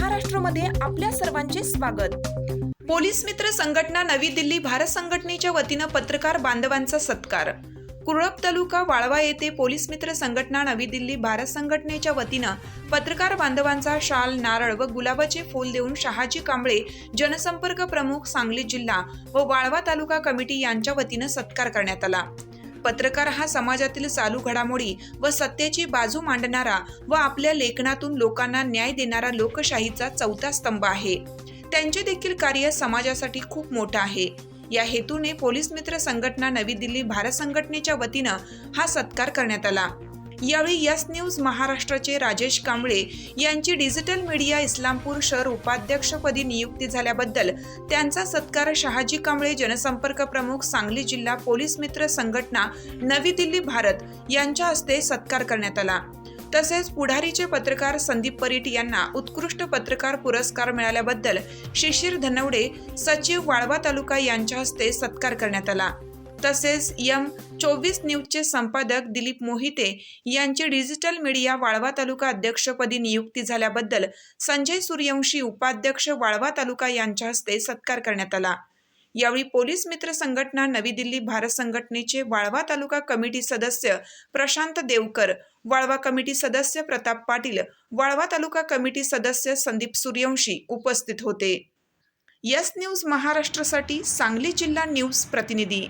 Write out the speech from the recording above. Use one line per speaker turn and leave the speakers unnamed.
महाराष्ट्रामध्ये आपल्या सर्वांचे स्वागत. पोलीस मित्र संघटना नवी दिल्ली भारत संघटनेच्या वतीनं पत्रकार बांधवांचा सत्कार. कुरळप तालुका वाळवा येथे पोलीस मित्र संघटना नवी दिल्ली भारत संघटनेच्या वतीनं पत्रकार बांधवांचा शाल नारळ व गुलाबाचे फूल देऊन शहाजी कांबळे जनसंपर्क प्रमुख सांगली जिल्हा व वाळवा तालुका कमिटी यांच्या वतीनं सत्कार करण्यात आला. पत्रकार हा समाजातील चालू घडामोडी व सत्तेची बाजू मांडणारा व आपल्या लेखनातून लोकांना न्याय देणारा लोकशाहीचा चौथा स्तंभ आहे. त्यांचे देखील कार्य समाजासाठी खूप मोठं आहे. या हेतूने पोलीस मित्र संघटना नवी दिल्ली भारत संघटनेच्या वतीनं हा सत्कार करण्यात आला. यावेळी यस न्यूज महाराष्ट्राचे राजेश कांबळे यांची डिजिटल मीडिया इस्लामपूर शहर उपाध्यक्षपदी नियुक्ती झाल्याबद्दल त्यांचा सत्कार शहाजी कांबळे जनसंपर्क प्रमुख सांगली जिल्हा पोलीस मित्र संघटना नवी दिल्ली भारत यांच्या हस्ते सत्कार करण्यात आला. तसेच पुढारीचे पत्रकार संदीप परीट यांना उत्कृष्ट पत्रकार पुरस्कार मिळाल्याबद्दल शिशिर धनवडे सचिव वाळवा तालुका यांच्या हस्ते सत्कार करण्यात आला. तसेच यम चोवीस न्यूजचे संपादक दिलीप मोहिते यांची डिजिटल मीडिया वाळवा तालुका अध्यक्षपदी नियुक्ती झाल्याबद्दल संजय सूर्यवंशी उपाध्यक्ष वाळवा तालुका यांच्या हस्ते सत्कार करण्यात आला. यावेळी पोलीस मित्र संघटना नवी दिल्ली भारत संघटनेचे वाळवा तालुका कमिटी सदस्य प्रशांत देवकर वाळवा कमिटी सदस्य प्रताप पाटील वाळवा तालुका कमिटी सदस्य संदीप सूर्यवंशी उपस्थित होते. यस न्यूज महाराष्ट्रासाठी सांगली जिल्हा न्यूज प्रतिनिधी